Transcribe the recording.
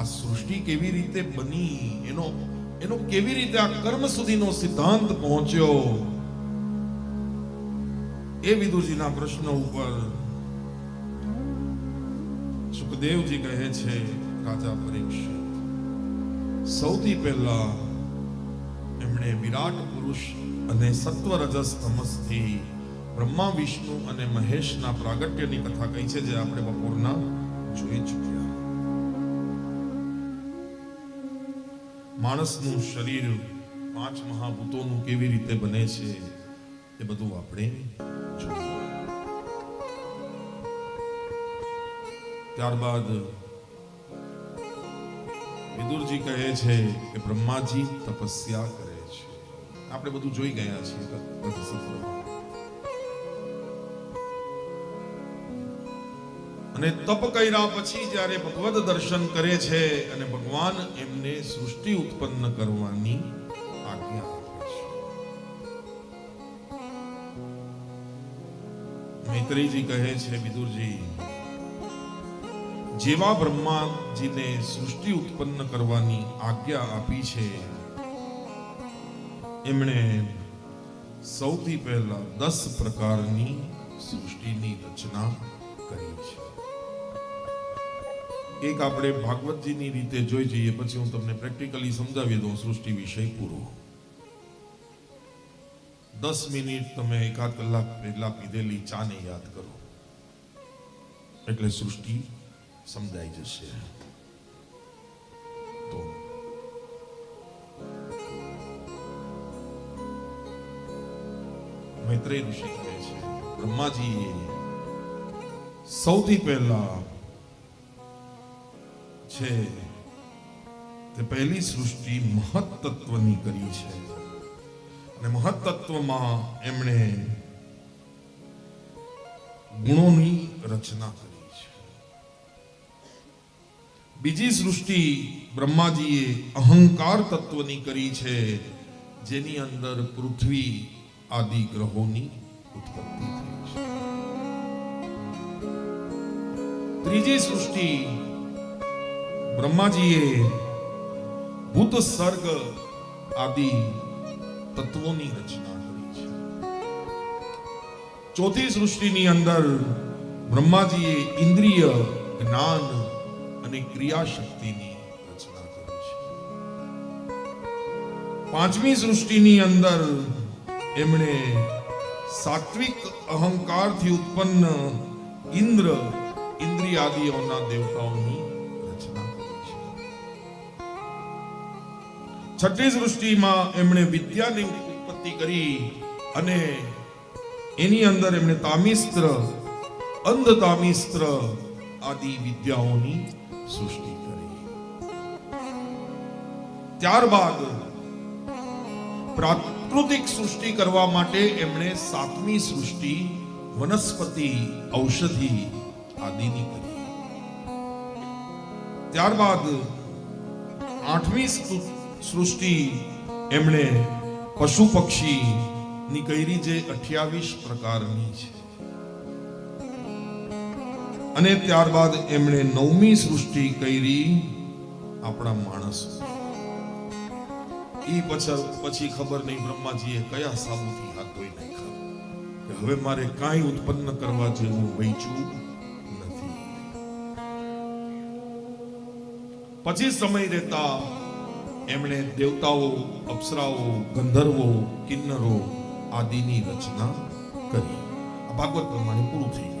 આ સૃષ્ટિ કેવી રીતે બની? એનો એનો કેવી રીતે આ કર્મ સુધીનો સિદ્ધાંત પહોંચ્યો? એ વિદુજીના પ્રશ્ન ઉપર સુખદેવજી કહે છે, રાજા પરીક્ષિત, સૌથી પહેલા એમણે વિરાટ પુરુષ અને સત્વ રજસ તમસથી બ્રહ્મા, વિષ્ણુ અને મહેશના પ્રાગટ્યની કથા કહી છે, જે આપણે બપોરના જોઈ ચૂક્યા. માણસનું શરીર પાંચ મહાભૂતોનું કેવી રીતે બને છે એ બધું આપણે ત્યારબાદ વિદુરજી કહે છે કે બ્રહ્માજી તપસ્યા કરે છે. આપણે બધું જોઈ ગયા છીએ. અને તપ કર્યા પછી જ્યારે ભગવત દર્શન કરે છે અને ભગવાન એમને સૃષ્ટિ ઉત્પન્ન કરવાની આજ્ઞા આપે છે. મૈત્રીજી કહે છે, વિદુરજી, જેવા બ્રહ્માજીને સૃષ્ટિ ઉત્પન્ન કરવાની આજ્ઞા આપી છે, એમણે સૌથી પહેલા દસ પ્રકારની સૃષ્ટિની રચના કરી છે. એક આપણે ભાગવતજીની રીતે જોઈ જઈએ, પછી હું તમને પ્રેક્ટિકલી સમજાવી દઉં સૃષ્ટિ વિષય પૂરો. દસ મિનિટ તમે એકાદ કલાક પહેલા પીધેલી ચાને યાદ કરો. એટલે સૃષ્ટિ સમજાઈ જશે. તો. મૈત્રેય ઋષિ કહે છે, બ્રહ્માજીએ સૌથી પહેલા છે. તે પહેલી સૃષ્ટિ મહત્તત્વની કરી છે. અને મહત્તત્વમાં એમણે ગુણોની રચના કરી છે. બીજી સૃષ્ટિ બ્રહ્માજીએ અહંકાર તત્વની કરી છે, જેની અંદર પૃથ્વી આદિ ગ્રહોની ઉત્પત્તિ થઈ છે. ત્રીજી સૃષ્ટિ બ્રહ્માજીએ ભૂત સર્ગ આદિ તત્વોની રચના કરી છે. ચોથી સૃષ્ટિની અંદર બ્રહ્માજીએ ઇન્દ્રિય, જ્ઞાન અને ક્રિયાશક્તિની રચના કરી છે. પાંચમી સૃષ્ટિની અંદર એમણે સાત્વિક અહંકારથી ઉત્પન્ન ઇન્દ્ર, ઇન્દ્રિયાદિઓના દેવતાઓની છઠ્ઠી સૃષ્ટિમાં એમણે વિદ્યાની ઉત્પત્તિ કરી અને એની અંદર એમણે તામિસ્ત્ર અંધ તામિસ્ત્ર આદિ વિદ્યાઓની સૃષ્ટિ કરી. ત્યારબાદ પ્રાકૃતિક સૃષ્ટિ કરવા માટે એમણે સાતમી સૃષ્ટિ વનસ્પતિ, ઔષધિ આદિની કરી. ત્યારબાદ આઠમી સૃષ્ટિ એમણે પશુ પક્ષી ની કરી જે અઠ્યાવીસ પ્રકારની છે. અને ત્યારબાદ એમણે નવમી સૃષ્ટિ કરી આપણા માણસ. એ પછી પછી ખબર નહીં બ્રહ્માજીએ કયા સાબુથી હાથ ધોઈ નાખ્યા. કે હવે મારે કાંઈ ઉત્પન્ન કરવા જેવું વૈચું નથી. પછી સમય રહેતા એમણે દેવતાઓ અપ્સરાઓ ગંધર્વો કિન્નરો આદિની રચના કરી. ભાગવત પ્રમાણે પૂરું થઈ ગયું.